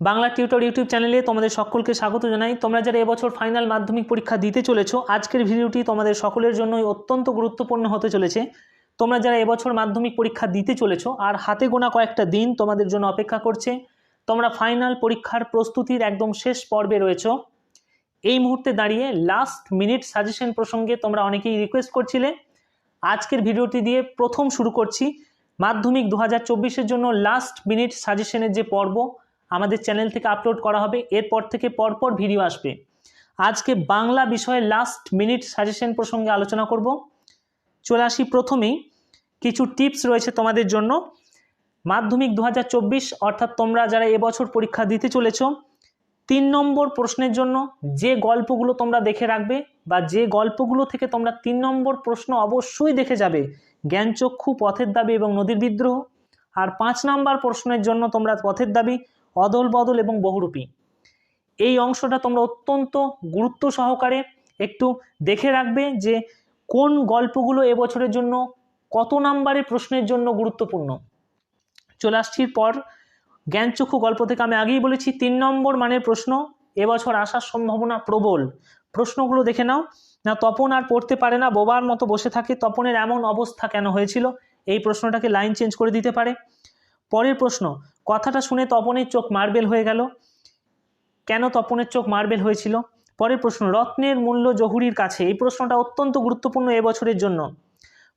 Bangla tutor YouTube চ্যানেলে তোমাদের সকলকে স্বাগত জানাই। তোমরা যারা এবছর ফাইনাল মাধ্যমিক পরীক্ষা দিতে চলেছো, আজকের ভিডিওটি তোমাদের সকলের জন্যই অত্যন্ত গুরুত্বপূর্ণ হতে চলেছে। তোমরা যারা এবছর মাধ্যমিক পরীক্ষা দিতে চলেছো, আর হাতে গোনা কয়েকটা দিন তোমাদের জন্য অপেক্ষা করছে, তোমরা ফাইনাল পরীক্ষার প্রস্তুতির একদম শেষ পর্বে রয়েছো। এই মুহূর্তে দাঁড়িয়ে লাস্ট মিনিট সাজেশন প্রসঙ্গে তোমরা অনেকেই রিকোয়েস্ট করছিলে। আজকের ভিডিওটি দিয়ে প্রথম শুরু করছি। মাধ্যমিক দু হাজার জন্য লাস্ট মিনিট সাজেশনের যে পর্ব আমাদের চ্যানেল থেকে আপলোড করা হবে, এরপর থেকে পরপর ভিডিও আসবে। আজকে বাংলা বিষয়ে লাস্ট মিনিট সাজেশন প্রসঙ্গে আলোচনা করব। চলে আসি প্রথমেই, কিছু টিপস রয়েছে তোমাদের জন্য। মাধ্যমিক দু হাজার চব্বিশ, অর্থাৎ তোমরা যারা এবছর পরীক্ষা দিতে চলেছ, তিন নম্বর প্রশ্নের জন্য যে গল্পগুলো তোমরা দেখে রাখবে বা যে গল্পগুলো থেকে তোমরা তিন নম্বর প্রশ্ন অবশ্যই দেখে যাবে, জ্ঞানচক্ষু, পথের দাবি এবং নদীর বিদ্রোহ। আর পাঁচ নাম্বার প্রশ্নের জন্য তোমরা পথের দাবি অদল বদল এবং বহুরূপী। এই অংশটা তোমরা অত্যন্ত গুরুত্ব সহকারে একটু দেখে রাখবে যে কোন গল্পগুলো এবছরের জন্য কত নাম্বারে প্রশ্নের জন্য গুরুত্বপূর্ণ। চলে আসছি পর জ্ঞানচক্ষু গল্প থেকে। আমি আগেই বলেছি, তিন নম্বর মানের প্রশ্ন, এবছর আসার সম্ভাবনা প্রবল। প্রশ্নগুলো দেখে নাও। না, তপন আর পড়তে পারে না, বোবার মতো বসে থাকে। তপনের এমন অবস্থা কেন হয়েছিল? এই প্রশ্নটাকে লাইন চেঞ্জ করে দিতে পারে। পরের প্রশ্ন কথাটা শুনে তপনের চোখ মার্বেল হয়ে গেল। কেন তপনের চোখ মার্বেল হয়েছিল? পরের প্রশ্ন, রত্নের মূল্য জহুরির কাছে? এই প্রশ্নটা অত্যন্ত গুরুত্বপূর্ণ এবছরের জন্য।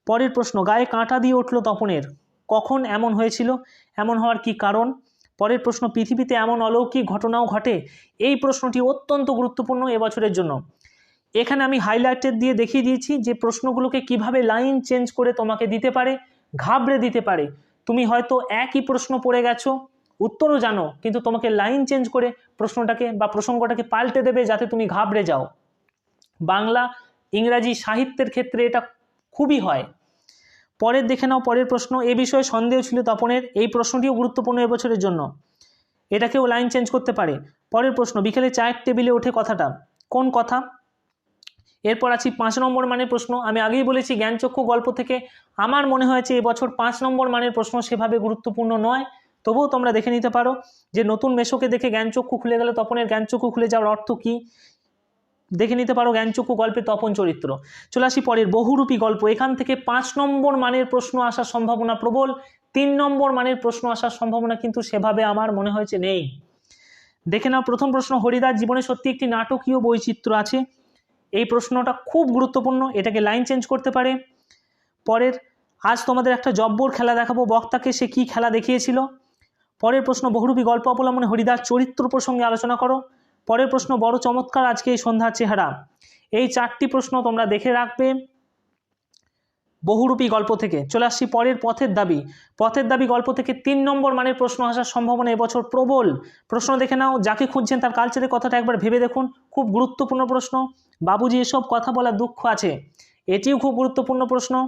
পরের প্রশ্ন, গায়ে কাঁটা দিয়ে উঠল তপনের। কখন এমন হয়েছিল? এমন হওয়ার কি কারণ? পরের প্রশ্ন, পৃথিবীতে এমন অলৌকিক ঘটনাও ঘটে? এই প্রশ্নটি অত্যন্ত গুরুত্বপূর্ণ এবছরের জন্য। এখানে আমি হাইলাইটেড দিয়ে দেখিয়ে দিয়েছি যে প্রশ্নগুলোকে কীভাবে লাইন চেঞ্জ করে তোমাকে দিতে পারে, ঘাবড়ে দিতে পারে। তুমি হয়তো একই প্রশ্ন পড়ে গেছো, উত্তরও জানো, কিন্তু তোমাকে লাইন চেঞ্জ করে প্রশ্নটাকে বা প্রসঙ্গটাকে পাল্টে দেবে যাতে তুমি ঘাবড়ে যাও। বাংলা, ইংরাজি সাহিত্যের ক্ষেত্রে এটা খুবই হয়। পরের দেখে নাও পরের প্রশ্ন, এ বিষয়ে সন্দেহ ছিল তপনের, এই প্রশ্নটিও গুরুত্বপূর্ণ এবছরের জন্য। এটাকেও লাইন চেঞ্জ করতে পারে। পরের প্রশ্ন, বিকেলে চায়ের টেবিলে ওঠে কথাটা, কোন কথা? এরপর আছি পাঁচ নম্বর মানের প্রশ্ন। আমি আগেই বলেছি, জ্ঞানচক্ষু গল্প থেকে আমার মনে হয়েছে এবছর পাঁচ নম্বর মানের প্রশ্ন সেভাবে গুরুত্বপূর্ণ নয়। তবুও তোমরা দেখে নিতে পারো যে নতুন মেশোকে দেখে জ্ঞানচক্ষু খুলে গেলে তপনের জ্ঞানচক্ষু খুলে যাওয়ার অর্থ কী? দেখে নিতে পারো জ্ঞানচক্ষু গল্পে তপন চরিত্র। চলে আসি পরের বহুরূপী গল্প। এখান থেকে পাঁচ নম্বর মানের প্রশ্ন আসার সম্ভাবনা প্রবল, তিন নম্বর মানের প্রশ্ন আসার সম্ভাবনা কিন্তু সেভাবে আমার মনে হয়েছে নেই। দেখে নাও, প্রথম প্রশ্ন হরিদার জীবনে সত্যি একটি নাটকীয় বৈচিত্র্য আছে? এই প্রশ্নটা খুব গুরুত্বপূর্ণ, এটাকে লাইন চেঞ্জ করতে পারে। পরের, আজ তোমাদের একটা জব্বর খেলা দেখাবো, বক্তাকে সে কি খেলা দেখিয়েছিল। পরের প্রশ্ন, বহুরূপী গল্প অবলম্বনে হরিদার চরিত্র প্রসঙ্গে আলোচনা করো। পরের প্রশ্ন, বড় চমৎকার আজকে এই সন্ধ্যার চেহারা। এই চারটি প্রশ্ন তোমরা দেখে রাখবে। বহুরূপী গল্প থেকে। চলে আসছি পরের পথের দাবি। পথের দাবি গল্প থেকে তিন নম্বর মানের প্রশ্ন আসার সম্ভাবনা এবছর প্রবল। প্রশ্ন দেখে নাও, যাকে খুঁজছেন তার কালচারের কথাটা একবার ভেবে দেখুন। খুব গুরুত্বপূর্ণ প্রশ্ন। বাবুজি, এসব কথা বলার দুঃখ আছে। এটিও খুব গুরুত্বপূর্ণ প্রশ্ন।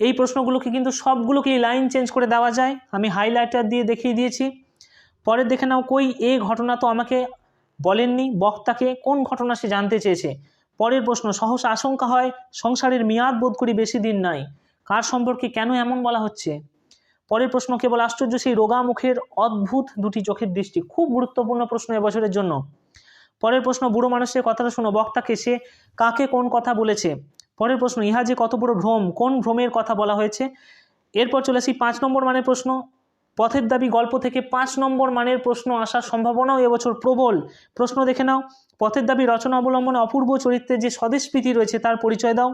এই প্রশ্নগুলোকে কিন্তু সবগুলোকেই লাইন চেঞ্জ করে দেওয়া যায়। আমি হাইলাইটার দিয়ে দেখিয়ে দিয়েছি। পরে দেখে নাও, কই এ ঘটনা তো আমাকে বলেননি। বক্তাকে কোন ঘটনা সে জানতে চেয়েছে? পরের প্রশ্ন, সহসা আশঙ্কা হয় সংসারের মেয়াদ বোধ করি বেশি দিন নাই। কার সম্পর্কে কেন এমন বলা হচ্ছে? পরের প্রশ্ন, কেবল আশ্চর্য সেই রোগা মুখের অদ্ভুত দুটি চোখের দৃষ্টি, খুব গুরুত্বপূর্ণ প্রশ্ন এবছরের জন্য। পরের প্রশ্ন, বুড়ো মানুষের কথাটা শোনো, বক্তাকে সে কাকে কোন কথা বলেছে? পরের প্রশ্ন, ইহা যে কত বড় ভ্রম, কোন ভ্রমের কথা বলা হয়েছে? এরপর চলে আসি পাঁচ নম্বর মানের প্রশ্ন পথের দাবি গল্প থেকে পাঁচ নম্বর মানের প্রশ্ন আসার সম্ভাবনাও এবছর প্রবল। প্রশ্ন দেখে নাও। পথের দাবি রচনা অবলম্বনে অপূর্ব চরিত্রে যে স্বদেশপ্রীতি রয়েছে তার পরিচয় দাও।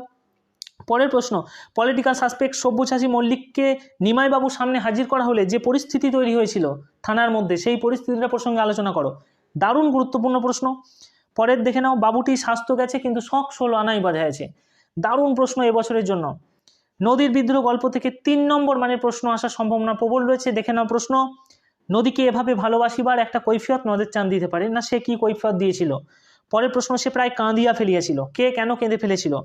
পরের প্রশ্ন পলিটিক্যাল সাসপেক্ট সব্যসাচী মল্লিককে নিমাইবাবুর সামনে হাজির করা হলে যে পরিস্থিতি তৈরি হয়েছিল থানার মধ্যে, সেই পরিস্থিতিটা প্রসঙ্গে আলোচনা করো। দারুণ গুরুত্বপূর্ণ প্রশ্ন। পরের দেখে নাও বাবুটি স্বাস্থ্য গেছে কিন্তু শখ ষোলো আনাই বাজাইছে দারুণ প্রশ্ন এবছরের জন্য। নদীর বিদ্রোহ গল্প থেকে তিন নম্বর মানের প্রশ্ন আসার সম্ভাবনা প্রবল রয়েছে। দেখে নাও প্রশ্ন। নদীকে এভাবে ভালোবাসিবার একটা কৈফিয়ত নদের চাঁদ দিতে পারে? না, সে কি কৈফিয়ত দিয়েছিল? পরের প্রশ্ন, সে প্রায় কাঁদিয়া ফেলিয়াছিল। কে কেন কেঁদে ফেলেছিল?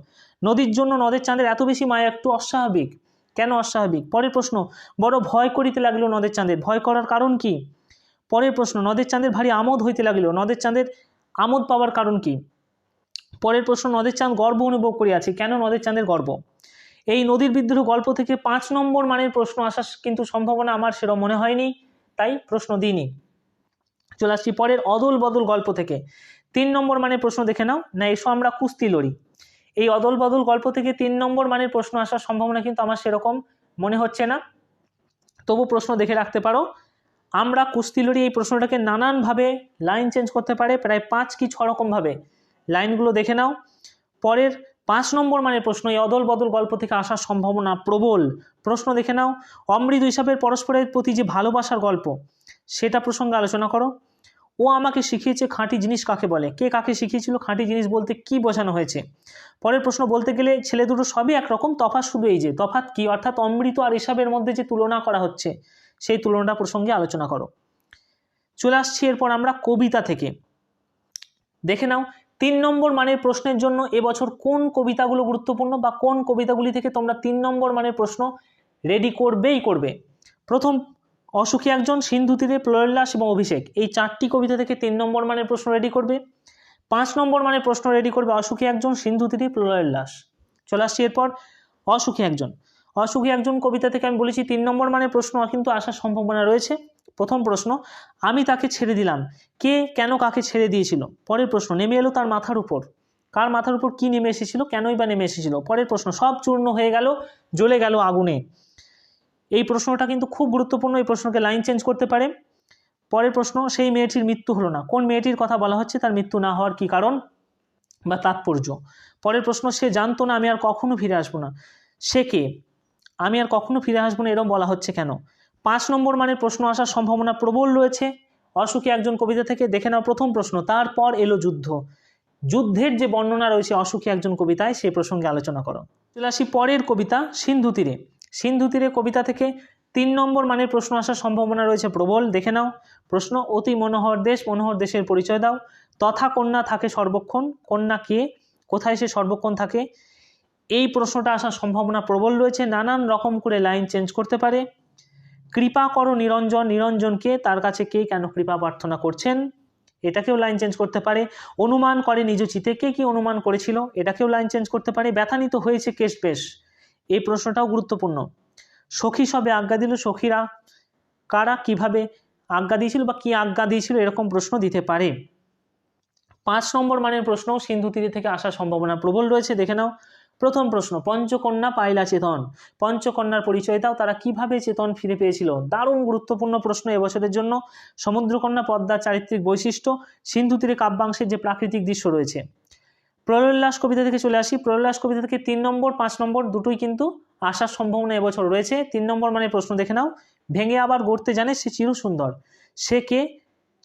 নদীর জন্য নদের চাঁদের এত বেশি মায়া একটু অস্বাভাবিক। কেন অস্বাভাবিক? পরের প্রশ্ন, বড় ভয় করিতে লাগল নদের চাঁদের। ভয় করার কারণ কি? পরের প্রশ্ন, নদের চাঁদের ভারী আমোদ হইতে লাগিল। নদের চাঁদের আমোদ পাওয়ার কারণ কি? পরের প্রশ্ন, নদের চাঁদ গর্ব অনুভব করিয়াছে। কেন নদের চাঁদের গর্ব? এই নদীর বিদ্রোহ গল্প থেকে পাঁচ নম্বর মানের প্রশ্ন আসার কিন্তু সম্ভাবনা আমার সেরকম মনে হয়নি। তাই প্রশ্ন দিইনি। চলে আসছি পরের অদল বদল গল্প থেকে। তিন নম্বর মানের প্রশ্ন দেখে নাও। না, এসো আমরা কুস্তি লড়ি। এই অদল বদল গল্প থেকে তিন নম্বর মানের প্রশ্ন আসার সম্ভাবনা কিন্তু আমার সেরকম মনে হচ্ছে না। তবু প্রশ্ন দেখে রাখতে পারো। আমরা কুস্তি লড়ি এই প্রশ্নটাকে নানানভাবে লাইন চেঞ্জ করতে পারে, প্রায় পাঁচ কি ছ রকমভাবে। লাইনগুলো দেখে নাও। পরের পাঁচ নম্বর মানের প্রশ্ন, এই অদল বদল গল্প থেকে আসার সম্ভাবনা প্রবল? প্রশ্ন দেখে নাও। অমৃত হিসাবের পরস্পরের প্রতি যে ভালোবাসার গল্প, সেটা প্রসঙ্গে আলোচনা করো। ও আমাকে শিখিয়েছে খাঁটি জিনিস কাকে বলে? কে কাকে শিখিয়েছিল খাঁটি জিনিস বলতে কি বোঝানো হয়েছে? পরের প্রশ্ন, বলতে গেলে ছেলে দুটো সবই একরকম, তফাৎ শুধু এই যে, তফাৎ কি? অর্থাৎ অমৃত আর হিসাবের মধ্যে যে তুলনা করা হচ্ছে, সেই তুলনাটা প্রসঙ্গে আলোচনা করো। চলে আসছি এরপর আমরা কবিতা থেকে। দেখে নাও তিন নম্বর মানের প্রশ্নের জন্য এবছর কোন কবিতাগুলো গুরুত্বপূর্ণ বা কোন কবিতাগুলি থেকে তোমরা তিন নম্বর মানের প্রশ্ন রেডি করবেই করবে? প্রথম, অসুখী একজন সিন্ধু তীরে প্রয়োল্লাস এবং অভিষেক, এই চারটি কবিতা থেকে তিন নম্বর মানের প্রশ্ন রেডি করবে। পাঁচ নম্বর মানের প্রশ্ন রেডি করবে অসুখী একজন সিন্ধু তীরে প্রলয়োল্লাস চলে আসছি এরপর, অসুখী একজন। অসুখী একজন কবিতা থেকে আমি বলেছি তিন নম্বর মানের প্রশ্ন, কিন্তু আসার সম্ভাবনা রয়েছে। প্রথম প্রশ্ন, আমি তাকে ছেড়ে দিলাম। কে কেন কাকে ছেড়ে দিয়েছিল? পরের প্রশ্ন, নেমে এলো তার মাথার উপর। কার মাথার উপর কি নেমে এসেছিল? কেনই বা নেমে এসেছিল? পরের প্রশ্ন, সব চূর্ণ হয়ে গেল, জ্বলে গেল আগুনে। এই প্রশ্নটা কিন্তু খুব গুরুত্বপূর্ণ, এই প্রশ্নকে লাইন চেঞ্জ করতে পারে। পরের প্রশ্ন, সেই মেয়েটির মৃত্যু হলো না। কোন মেয়েটির কথা বলা হচ্ছে? তার মৃত্যু না হওয়ার কি কারণ বা তাৎপর্য? পরের প্রশ্ন, সে জানতো না, আমি আর কখনো ফিরে আসব না। সে কে? আমি আর কখনো ফিরে আসব না, এরম বলা হচ্ছে কেন? পাঁচ নম্বর মানের প্রশ্ন আসার সম্ভাবনা প্রবল রয়েছে। অসুখী একজন কবিতা থেকে দেখে নাও প্রথম প্রশ্ন, তারপর এলো যুদ্ধ। যুদ্ধের যে বর্ণনা রয়েছে অসুখী একজন কবিতায় সেই প্রসঙ্গে আলোচনা করো। চলে আসি পরের কবিতা, সিন্ধু তীরে। সিন্ধু তীরে কবিতা থেকে তিন নম্বর মানের প্রশ্ন আসার সম্ভাবনা রয়েছে প্রবল, দেখে নাও। প্রশ্ন, অতি মনোহর দেশ, মনোহর দেশের পরিচয় দাও। তথা কন্যা থাকে সর্বক্ষণ, কন্যা কে, কোথায় সে সর্বক্ষণ থাকে? এই প্রশ্নটা আসার সম্ভাবনা প্রবল রয়েছে। নানান রকম করে লাইন চেঞ্জ করতে পারে। কৃপা করো নিরঞ্জন নিরঞ্জনকে তার কাছে কে কেন কৃপা প্রার্থনা করছেন? এটাকেও লাইন চেঞ্জ করতে পারে। অনুমান করে নিজ চিতে কে কি অনুমান করেছিল? এটাকেও লাইন চেঞ্জ করতে পারে। ব্যথানিত হয়েছে কেশ বেশ। এই প্রশ্নটাও গুরুত্বপূর্ণ। সখী সবে আজ্ঞা দিল, সখীরা কারা, কীভাবে আজ্ঞা দিয়েছিল বা কি আজ্ঞা দিয়েছিল এরকম প্রশ্ন দিতে পারে। পাঁচ নম্বর মানের প্রশ্ন, সিন্ধু তীরে থেকে আসার সম্ভাবনা প্রবল রয়েছে, দেখে নাও। প্রথম প্রশ্ন, পঞ্চকন্যা পাইলা চেতন। পঞ্চকন্যার পরিচয় দাও তারা কীভাবে চেতন ফিরে পেয়েছিল? দারুণ গুরুত্বপূর্ণ প্রশ্ন এবছরের জন্য। সমুদ্রকন্যা পদ্মার চারিত্রিক বৈশিষ্ট্য, সিন্ধু তীরে কাব্যাংশের যে প্রাকৃতিক দৃশ্য রয়েছে। প্রলয়োল্লাস কবিতা থেকে চলে আসি। প্রলয়োল্লাস কবিতা থেকে তিন নম্বর, পাঁচ নম্বর দুটোই কিন্তু আসার সম্ভাবনা এবছর রয়েছে। তিন নম্বর মানে প্রশ্ন দেখে নাও। ভেঙে আবার গড়তে জানে সে চিরসুন্দর। সে কে?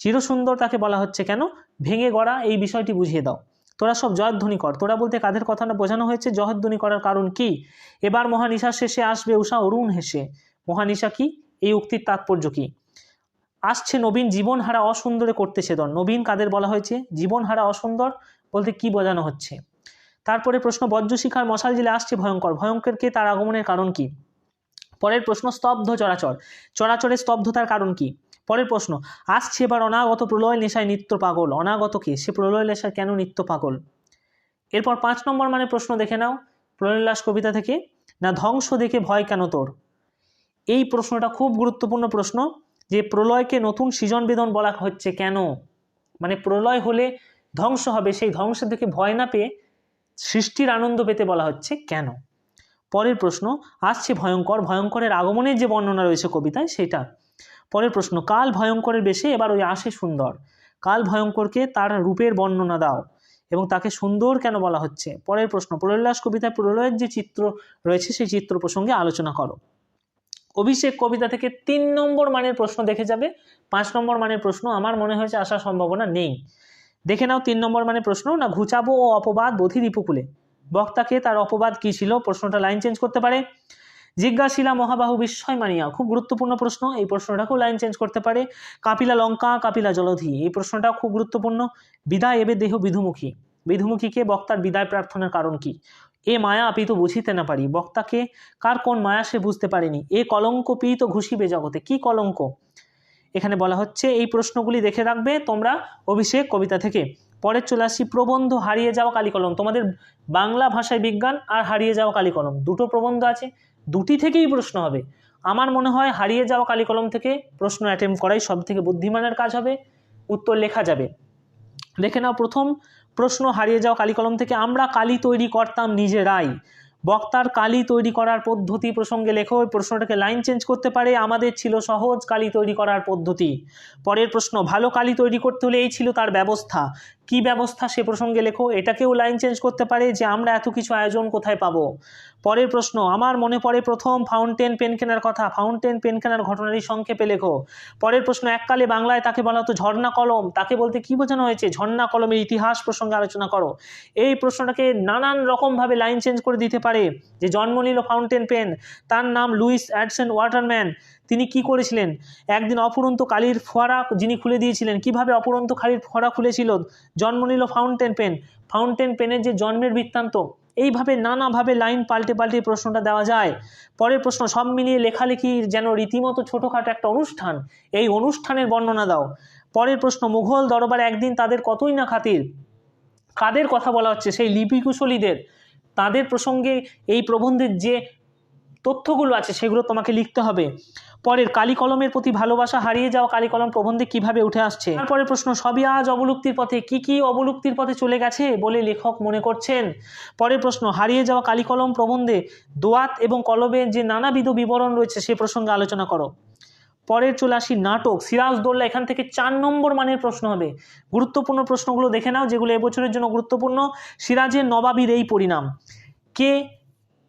চিরসুন্দর তাকে বলা হচ্ছে কেন? ভেঙে গড়া এই বিষয়টি বুঝিয়ে দাও। তোরা সব জয়ধ্বনি কর। তোরা বলতে কাদের কথাটা বোঝানো হয়েছে? জয়ধ্বনি করার কারণ কি? এবার মহানিশা শেষে আসবে, উষা অরুণ হেসে। মহানিশা কি? এই উক্তির তাৎপর্য কি? আসছে নবীন জীবনহারা অসুন্দরে করতে সেদন। নবীন কাদের বলা হয়েছে? জীবনহারা অসুন্দর বলতে কি বোঝানো হচ্ছে? তারপরে প্রশ্ন, বজ্রশিখার মশাল জেলে আসছে ভয়ঙ্কর। ভয়ঙ্করকে তার আগমনের কারণ কি? পরের প্রশ্ন, স্তব্ধ চরাচর। চরাচরের স্তব্ধতার কারণ কি? পরের প্রশ্ন, আসছে এবার অনাগত প্রলয় নেশায় নিত্য পাগল। অনাগত কে? সে প্রলয় নেশায় কেন নিত্য পাগল? এরপর পাঁচ নম্বর মানে প্রশ্ন দেখে নাও প্রলয়লাস কবিতা থেকে, না ধ্বংস দেখে ভয় কেন তোর? এই প্রশ্নটা খুব গুরুত্বপূর্ণ প্রশ্ন, যে প্রলয়কে নতুন সৃজন বেদন বলা হচ্ছে কেন? মানে প্রলয় হলে ধ্বংস হবে, সেই ধ্বংস দেখে ভয় না পেয়ে সৃষ্টির আনন্দ পেতে বলা হচ্ছে কেন? পরের প্রশ্ন, আসছে ভয়ঙ্কর, ভয়ঙ্করের আগমনের যে বর্ণনা রয়েছে কবিতায়, সেটা পরের প্রশ্ন, কাল ভয়ঙ্করের বেশে এবার ওই আসে সুন্দর। কাল ভয়ঙ্করকে তার রূপের বর্ণনা দাও এবং তাকে সুন্দর কেন বলা হচ্ছে? পরের প্রশ্ন প্রলয়লাস কবিতায় প্রলয়ের যে চিত্র রয়েছে সেই চিত্র প্রসঙ্গে আলোচনা করো। অভিষেক কবিতা থেকে তিন নম্বর মানের প্রশ্ন দেখে যাবে। পাঁচ নম্বর মানের প্রশ্ন, আমার মনে হয়েছে আসার সম্ভাবনা নেই। দেখে নাও তিন নম্বর মানে প্রশ্ন, না ঘুচাবো ও অপবাদ বধির রিপুকুলে বক্তাকে তার অপবাদ কি ছিল? প্রশ্নটা লাইন চেঞ্জ করতে পারে। জিজ্ঞাসিলা মহাবাহু বিস্ময় মানিয়া খুব গুরুত্বপূর্ণ প্রশ্ন। এই প্রশ্নটাকেও লাইন চেঞ্জ করতে পারে। কাপিলা লঙ্কা, কাপিলা জলধি। এই প্রশ্নটাও খুব গুরুত্বপূর্ণ। বিদায় এবে দেহ বিধুমুখী। বিধুমুখীকে বক্তার বিদায় প্রার্থনার কারণ কি? এ মায়া আপি তো বুঝিতে না পারি। বক্তাকে কার কোন মায়া সে বুঝতে পারেনি? এ কলঙ্ক পি তো ঘুষিবে জগতে। কি কলঙ্ক? এখানে বলা হচ্ছে, এই প্রশ্নগুলি দেখে রাখবে তোমরা অভিষেক কবিতা থেকে। পরে চলে আসি, প্রবন্ধ হারিয়ে যাওয়া কালিকলম। তোমাদের বাংলা ভাষায় বিজ্ঞান আর হারিয়ে যাওয়া কালিকলম। দুটো প্রবন্ধ আছে। দুটি থেকেই প্রশ্ন হবে। আমার মনে হয় হারিয়ে যাওয়া কালিকলম থেকে প্রশ্ন অ্যাটেম্প করাই সব থেকে বুদ্ধিমানের কাজ হবে। উত্তর লেখা যাবে। দেখে নাও প্রথম, প্রশ্ন হারিয়ে যাওয়া কালিকলম থেকে আমরা কালি তৈরি করতাম নিজেরাই। বক্তার কালি তৈরি করার পদ্ধতি প্রসঙ্গে লেখো, ওই প্রশ্নটাকে লাইন চেঞ্জ করতে পারে, আমাদের ছিল সহজ কালি তৈরি করার পদ্ধতি। পরের প্রশ্ন, ভালো কালি তৈরি করতে হলে এই ছিল তার ব্যবস্থা। কি ব্যবস্থা সে প্রসঙ্গে লেখো, এটাকেও লাইন চেঞ্জ করতে পারে যে আমরা এত কিছু আয়োজন কোথায় পাবো? পরের প্রশ্ন, আমার মনে পড়ে প্রথম ফাউন্টেন পেন কেনার কথা ফাউন্টেন পেন কেনার ঘটনারই সংক্ষেপে লেখো। পরের প্রশ্ন, এককালে বাংলায় তাকে বলা হতো ঝর্ণা কলম, তাকে বলতে কি বোঝানো হয়েছে? ঝর্ণা কলমের ইতিহাস প্রসঙ্গে আলোচনা করো। এই প্রশ্নটাকে নানান রকমভাবে লাইন চেঞ্জ করে দিতে পারে, যে জন্ম নিল ফাউন্টেন পেন তার নাম লুইস অ্যাডসন ওয়াটারম্যান তিনি কি করেছিলেন? একদিন অপুরন্ত কালির ফোয়ারা যিনি খুলে দিয়েছিলেন, কীভাবে অপুরন্ত কালির ফোয়ারা খুলেছিল? জন্ম নিল ফাউন্টেন পেন ফাউন্টেন পেনের যে জন্মের বৃত্তান্ত, এইভাবে নানাভাবে লাইন পাল্টে পাল্টে প্রশ্নটা দেওয়া যায়। পরের প্রশ্ন, সব মিলিয়ে লেখালেখি যেন রীতিমতো ছোটোখাটো একটা অনুষ্ঠান, এই অনুষ্ঠানের বর্ণনা দাও। পরের প্রশ্ন, মুঘল দরবার একদিন তাদের কতই না খাতির? কাদের কথা বলা হচ্ছে? সেই লিপিকুশলীদের। তাদের প্রসঙ্গে এই প্রবন্ধের যে তথ্যগুলো আছে, সেগুলো তোমাকে লিখতে হবে। পরের কালি কলমের প্রতি ভালোবাসা হারিয়ে যাওয়া কালি কলম প্রবন্ধে কীভাবে উঠে আসছে? তারপরে প্রশ্ন, সবই আজ অবলুপ্তির পথে, কি কি অবলুপ্তির পথে চলে গেছে বলে লেখক মনে করছেন? পরের প্রশ্ন, হারিয়ে যাওয়া কালি কলম প্রবন্ধে দোয়াত এবং কলমের যে নানাবিধ বিবরণ রয়েছে, সে প্রসঙ্গে আলোচনা করো। পরের চলে আসি, নাটক। সিরাজদৌল্লা এখান থেকে চার নম্বর মানের প্রশ্ন হবে। গুরুত্বপূর্ণ প্রশ্নগুলো দেখে নাও, যেগুলো এবছরের জন্য গুরুত্বপূর্ণ। সিরাজের নবাবির এই পরিণাম। কে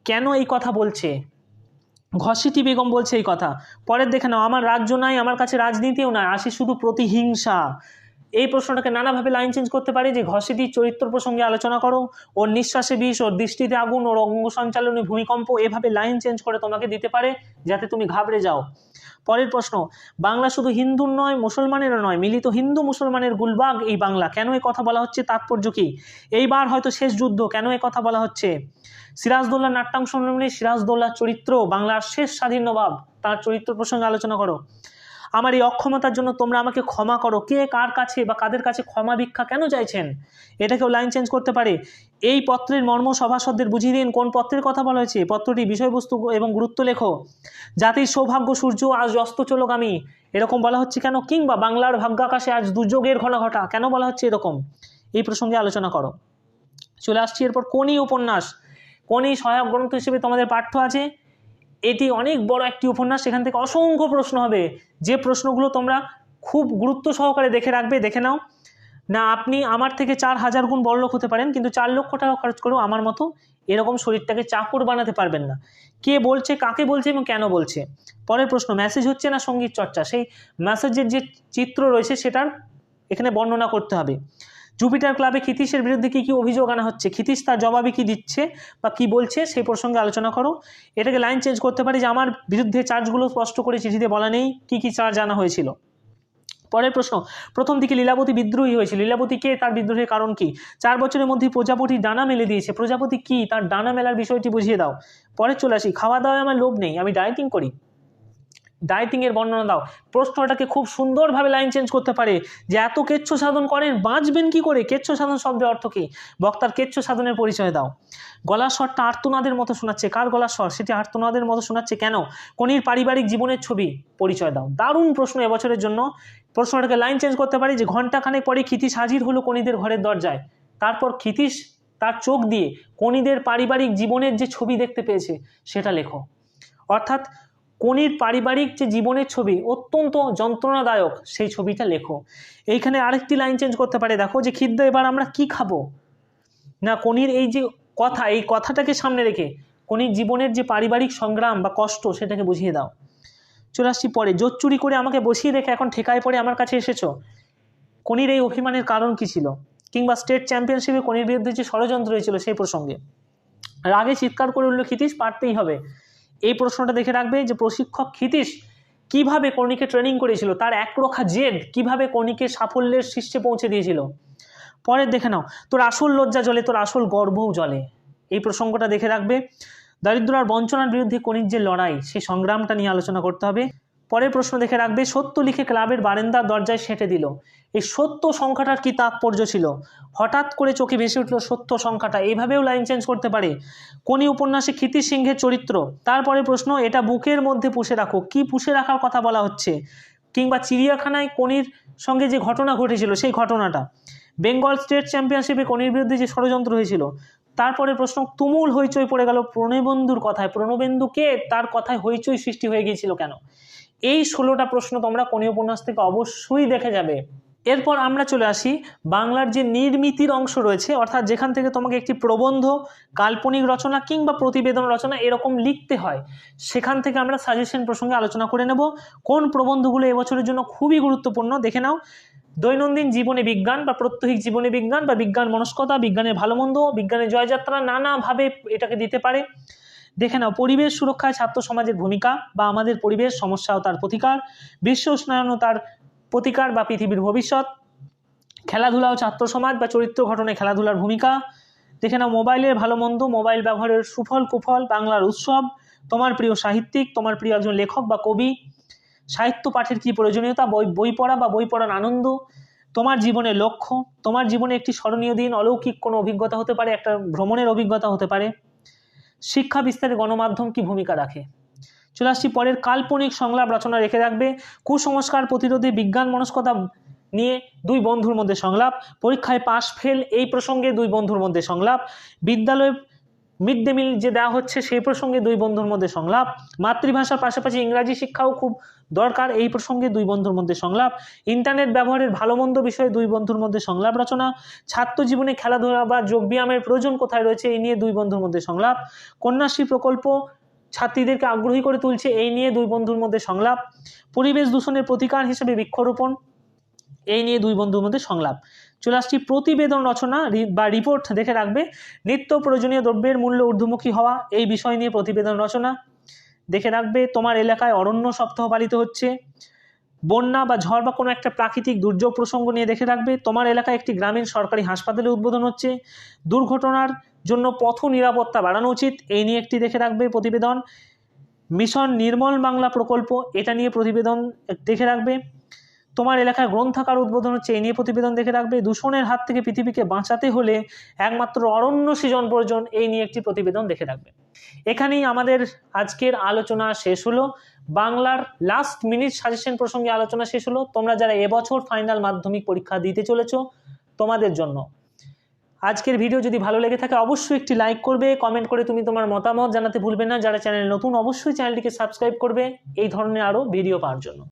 কেন এই কথা বলছে? ঘসিটি বেগম বলছে এই কথা। পরের দেখে নাও, আমার রাজ্য নাই, আমার কাছে রাজনীতিও নাই, আসি শুধু প্রতিহিংসা। এই প্রশ্নটাকে নানাভাবে লাইন চেঞ্জ করতে পারে যে ঘসিটির চরিত্র প্রসঙ্গে আলোচনা করো ওর নিঃশ্বাসে বিষ ওর দৃষ্টিতে আগুন ওর অঙ্গ সঞ্চালনে ভূমিকম্প, এভাবে লাইন চেঞ্জ করে তোমাকে দিতে পারে যাতে তুমি ঘাবড়ে যাও। পরের প্রশ্ন, বাংলা শুধু হিন্দুর নয়, মুসলমানেরও নয়, মিলিত হিন্দু মুসলমানের গুলবাগ এই বাংলা। কেন এই কথা বলা হচ্ছে তাৎপর্য কি? এইবার হয়তো শেষ যুদ্ধ, কেন এই কথা বলা হচ্ছে? সিরাজদৌল্লার নাট্যাংশ সিরাজদৌল্লার চরিত্র, বাংলার শেষ স্বাধীন নবাব, তার চরিত্র প্রসঙ্গে আলোচনা করো। আমার এই অক্ষমতার জন্য তোমরা আমাকে ক্ষমা করো। কে কার কাছে বা কাদের কাছে ক্ষমা ভিক্ষা কেন চাইছেন? এটাকেও লাইন চেঞ্জ করতে পারে? এই পত্রের মর্ম সভাসদদের বুঝিয়ে দিন। কোন পত্রের কথা বলা হয়েছে? পত্রটি বিষয়বস্তু এবং গুরুত্ব লেখো। জাতির সৌভাগ্য, সূর্য আজ অস্ত চলোগামী এরকম বলা হচ্ছে কেন? কিংবা বাংলার ভাগ্যাকাশে আজ দুর্যোগের ঘন ঘটা। কেন বলা হচ্ছে এরকম? এই প্রসঙ্গে আলোচনা করো। চলে আসছি এরপর কোনই উপন্যাস। কোনই সহায়ক গ্রন্থ হিসেবে তোমাদের পাঠ্য আছে। এটি অনেক বড় একটি উপন্যাস। সেখান থেকে অসংখ্য প্রশ্ন হবে। যে প্রশ্নগুলো তোমরা খুব গুরুত্ব সহকারে দেখে রাখবে, দেখে নাও। না, আপনি আমার থেকে চার হাজার গুণ বড়লোক হতে পারেন, কিন্তু চার লক্ষ টাকা খরচ করেও আমার মতো এরকম শরীরটাকে চাকর বানাতে পারবেন না। কে বলছে, কাকে বলছে এবং কেন বলছে? পরের প্রশ্ন মেসেজ হচ্ছে না সংগীত চর্চা? সেই মেসেজের যে চিত্র রয়েছে, সেটার এখানে বর্ণনা করতে হবে। জুপিটার ক্লাবে খিতিশের বিরুদ্ধে কী কী অভিযোগ আনা হচ্ছে? খিতিশ তার জবাবে কি দিচ্ছে বা কি বলছে সেই প্রসঙ্গে আলোচনা করো। এটাকে লাইন চেঞ্জ করতে পারি যে আমার বিরুদ্ধে চার্জগুলো স্পষ্ট করে চিঠিতে বলা নেই। কী কী চার্জ আনা হয়েছিল? পরের প্রশ্ন, প্রথম দিকে লীলাবতী বিদ্রোহী হয়েছিল। লীলাবতী কে? তার বিদ্রোহের কারণ কি? চার বছরের মধ্যে প্রজাপতি ডানা মেলে দিয়েছে। প্রজাপতি কি? তার ডানা মেলার বিষয়টি বুঝিয়ে দাও। পরে চলে আসি। খাওয়া দাওয়ায় আমার লোভ নেই, আমি ডায়েটিং করি। ডায়েটিংয়ের বর্ণনা দাও। প্রশ্নটাকে খুব সুন্দরভাবে লাইন চেঞ্জ করতে পারে যে এত কেচ্ছ সাধন করেন, বাঁচবেন কি করে? কেচ্ছ সাধন শব্দের অর্থ কী? বক্তার কেচ্ছ সাধনের পরিচয় দাও। গলার স্বরটা আর্তনাদের মতো শোনাচ্ছে। কার গলার স্বর সেটি আর্তনাদের মতো শোনাচ্ছে কেন? কনির পারিবারিক জীবনের ছবি পরিচয় দাও। দারুণ প্রশ্ন এবছরের জন্য। প্রশ্নটাকে লাইন চেঞ্জ করতে পারি যে ঘন্টাখানেক পরে ক্ষিতিশ হাজির হলো কনিদের ঘরের দরজায়। তারপর ক্ষিতিশ তার চোখ দিয়ে কনিদের পারিবারিক জীবনের যে ছবি দেখতে পেয়েছে, সেটা লেখো। অর্থাৎ কনির পারিবারিক যে জীবনের ছবি, অত্যন্ত যন্ত্রণাদায়ক সেই ছবিটা লেখো। এইখানে আরেকটি লাইন চেঞ্জ করতে পারে, দেখো যে খিদ্দ এবার আমরা কি খাব? না কনির এই যে কথা, এই কথাটাকে সামনে রেখে কনির জীবনের যে পারিবারিক সংগ্রাম বা কষ্ট, সেটাকে বুঝিয়ে দাও। চলে আসছি পরে, জোর চুরি করে আমাকে বসিয়ে রেখে এখন ঠেকায় পড়ে আমার কাছে এসেছ? কনির এই অভিমানের কারণ কি ছিল? কিংবা স্টেট চ্যাম্পিয়নশিপে কনির বিরুদ্ধে যে ষড়যন্ত্র হয়েছিল সেই প্রসঙ্গে? রাগে চিৎকার করে উঠল খিতিস পারতেই হবে। এই প্রশ্নটা দেখে রাখবে যে প্রশিক্ষক ক্ষিতীশ কীভাবে কণিকে ট্রেনিং করেছিল, তার একরোখা জেদ কীভাবে কণিকে সাফল্যের শীর্ষে পৌঁছে দিয়েছিল। পরের দেখে নাও, তোর আসল লজ্জা জলে, তোর আসল গর্বও জলে। এই প্রসঙ্গটা দেখে রাখবে দারিদ্র আর বঞ্চনার বিরুদ্ধে কণির যে লড়াই, সেই সংগ্রামটা নিয়ে আলোচনা করতে হবে। পরের প্রশ্ন দেখে রাখবে, সত্য লিখে ক্লাবের বারেন্দার দরজায় সেঁটে দিল। এই সত্য সংখ্যাটার কি তাৎপর্য ছিল? হঠাৎ করে চোখে ভেসে উঠল সত্য সংখ্যাটা। এইভাবেও লাইন চেঞ্জ করতে পারে। কোনি উপন্যাসে ক্ষিতি সিংহের চরিত্র? তারপরে প্রশ্ন, এটা বুকের মধ্যে পুষে রাখো। কি পুষে রাখার কথা বলা হচ্ছে? কিংবা চিড়িয়াখানায় কনির সঙ্গে যে ঘটনা ঘটেছিল, সেই ঘটনাটা? বেঙ্গল স্টেট চ্যাম্পিয়নশিপে কনির বিরুদ্ধে যে ষড়যন্ত্র হয়েছিল? তারপরে প্রশ্ন, তুমুল হইচই পড়ে গেল প্রণবেন্দুর কথায়। প্রণবেন্দুকে তার কথায় হইচই সৃষ্টি হয়ে গিয়েছিল কেন? এই ষোলোটা প্রশ্ন তোমরা কোনি উপন্যাস থেকে অবশ্যই দেখে যাবে। এরপর আমরা চলে আসি, বাংলার যে নির্মিতির অংশ রয়েছে, অর্থাৎ যেখান থেকে তোমাকে একটি প্রবন্ধ, কাল্পনিক রচনা কিংবা প্রতিবেদন রচনা এরকম লিখতে হয়, সেখান থেকে আমরা সাজেশন প্রসঙ্গে আলোচনা করে নেব। কোন প্রবন্ধগুলো এবছরের জন্য খুবই গুরুত্বপূর্ণ দেখে নাও। দৈনন্দিন জীবনে বিজ্ঞান বা প্রত্যহিক জীবনে বিজ্ঞান বা বিজ্ঞান মনস্কতা, বিজ্ঞানের ভালো মন্দ, বিজ্ঞানের জয়যাত্রা নানাভাবে এটাকে দিতে পারে। দেখে নাও, পরিবেশ সুরক্ষায় ছাত্র সমাজের ভূমিকা বা আমাদের পরিবেশ সমস্যা ও তার প্রতিকার, বিশ্ব উষ্ণায়ন ও তার প্রতিকার বা পৃথিবীর ভবিষ্যৎ, খেলাধুলা ও ছাত্র সমাজ বা চরিত্র ঘটনে খেলাধুলার ভূমিকা। দেখে নাও মোবাইলের ভালো মন্দ মোবাইল ব্যবহারের সুফল, কুফল, বাংলার উৎসব, তোমার প্রিয় সাহিত্যিক, তোমার প্রিয় একজন লেখক বা কবি, সাহিত্য পাঠের কী প্রয়োজনীয়তা, বই বই পড়া বা বই পড়ার আনন্দ, তোমার জীবনের লক্ষ্য, তোমার জীবনে একটি স্মরণীয় দিন, অলৌকিক কোনো অভিজ্ঞতা হতে পারে, একটা ভ্রমণের অভিজ্ঞতা হতে পারে। শিক্ষা বিস্তারে গণমাধ্যম কি ভূমিকা রাখে? চলে আসছি পরের কাল্পনিক সংলাপ রচনা রেখে রাখবে। কুসংস্কার প্রতিরোধে বিজ্ঞান মনস্কতা নিয়ে দুই বন্ধুর মধ্যে সংলাপ। পরীক্ষায় পাশ ফেল এই প্রসঙ্গে দুই বন্ধুর মধ্যে সংলাপ। বিদ্যালয়ে মিড ডে মিল যে দেওয়া হচ্ছে, সেই প্রসঙ্গে দুই বন্ধুর মধ্যে সংলাপ। মাতৃভাষার পাশাপাশি ইংরাজি শিক্ষাও খুব দরকার, এই প্রসঙ্গে দুই বন্ধুর মধ্যে সংলাপ। ইন্টারনেট ব্যবহারের ভালো মন্দ বিষয়ে দুই বন্ধুর মধ্যে সংলাপ রচনা। ছাত্র জীবনে খেলাধুলা বা যোগব্যায়ামের প্রয়োজন কোথায় রয়েছে, এই নিয়ে দুই বন্ধুর মধ্যে সংলাপ। কন্যাশ্রী প্রকল্প ছাত্রীদেরকে আগ্রহী করে তুলছে, এই নিয়ে দুই বন্ধুর মধ্যে সংলাপ। পরিবেশ দূষণের প্রতিকার হিসেবে বৃক্ষরোপণ, এই নিয়ে দুই বন্ধুর মধ্যে সংলাপ। চলে আসছি প্রতিবেদন রচনা বা রিপোর্ট দেখে রাখবে। নিত্য প্রয়োজনীয় দ্রব্যের মূল্য ঊর্ধ্বমুখী হওয়া, এই বিষয় নিয়ে প্রতিবেদন রচনা। দেখে রাখবে, তোমার এলাকায় অরণ্য সপ্তাহ পালিত হচ্ছে। বন্যা বা ঝড় বা কোনো একটা প্রাকৃতিক দুর্যোগ প্রসঙ্গ নিয়ে দেখে রাখবে, তোমার এলাকায় একটি গ্রামীণ সরকারি হাসপাতালে উদ্বোধন হচ্ছে। দুর্ঘটনার জন্য পথ নিরাপত্তা বাড়ানো উচিত, এই নিয়ে একটি দেখে রাখবে প্রতিবেদন। মিশন নির্মল বাংলা প্রকল্প, এটা নিয়ে প্রতিবেদন, দেখে রাখবে। তোমার এলাকায় গ্রন্থাকার উদ্বোধন হচ্ছে এই নিয়ে প্রতিবেদন দেখে রাখবে। দূষণের হাত থেকে পৃথিবীকে বাঁচাতে হলে একমাত্র অরণ্য সৃজন প্রয়োজন, এই নিয়ে একটি প্রতিবেদন দেখে রাখবে। এখানেই আমাদের আজকের আলোচনা শেষ হলো। বাংলার লাস্ট মিনিট সাজেশন প্রসঙ্গে আলোচনা শেষ হলো। তোমরা যারা এবছর ফাইনাল মাধ্যমিক পরীক্ষা দিতে চলেছ, তোমাদের জন্য। আজকের ভিডিও যদি ভালো লেগে থাকে, অবশ্যই একটি লাইক করবে কমেন্ট করে তুমি তোমার মতামত জানাতে ভুলবে না। যারা চ্যানেল নতুন, অবশ্যই চ্যানেলটিকে সাবস্ক্রাইব করবে। এই ধরনের আরও ভিডিও পাওয়ার জন্য।